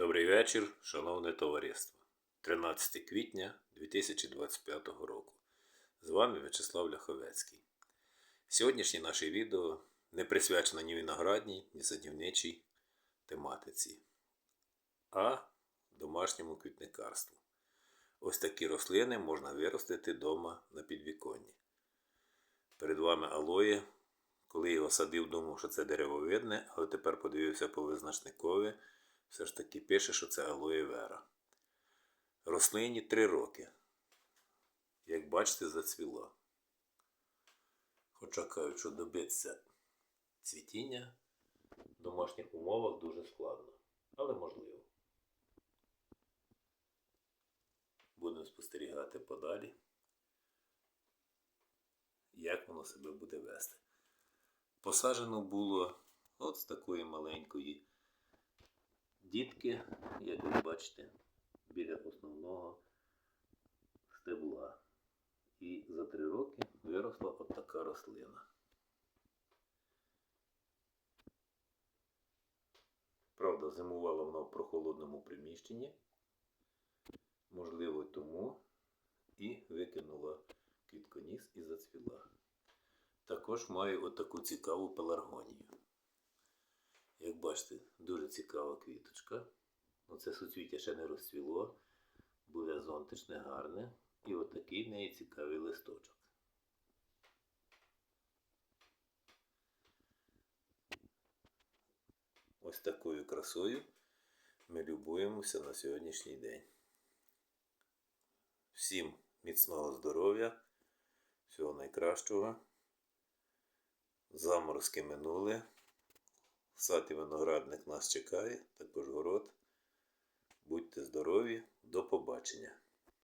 Добрий вечір, шановне товариство. 13 квітня 2025 року. З вами В'ячеслав Ляховецький. Сьогоднішнє наше відео не присвячено ні виноградній, ні садівничій тематиці, а домашньому квітникарству. Ось такі рослини можна виростити вдома на підвіконні. Перед вами алоє. Коли його садив, думав, що це деревовидне, але тепер подивився по визначникові, все ж таки пише, що це алоє вера. Рослині 3 роки. Як бачите, зацвіла. Хоча кажуть, що добитися цвітіння в домашніх умовах дуже складно, але можливо. Будемо спостерігати подалі, як воно себе буде вести. Посаджено було от з такої маленької дітки, як ви бачите, біля основного стебла. І за три роки виросла от така рослина. Правда, зимувала вона в прохолодному приміщенні. Можливо, тому і викинула квітконіс і зацвіла. Також маю отаку цікаву пеларгонію. Як бачите, дуже цікава квіточка. Оце суцвіття ще не розцвіло, буде зонтичне, гарне. І отакий в неї цікавий листочок. Ось такою красою ми любуємося на сьогоднішній день. Всім міцного здоров'я, всього найкращого. Заморозки минули. Сад і виноградник нас чекає, також город. Будьте здорові, до побачення!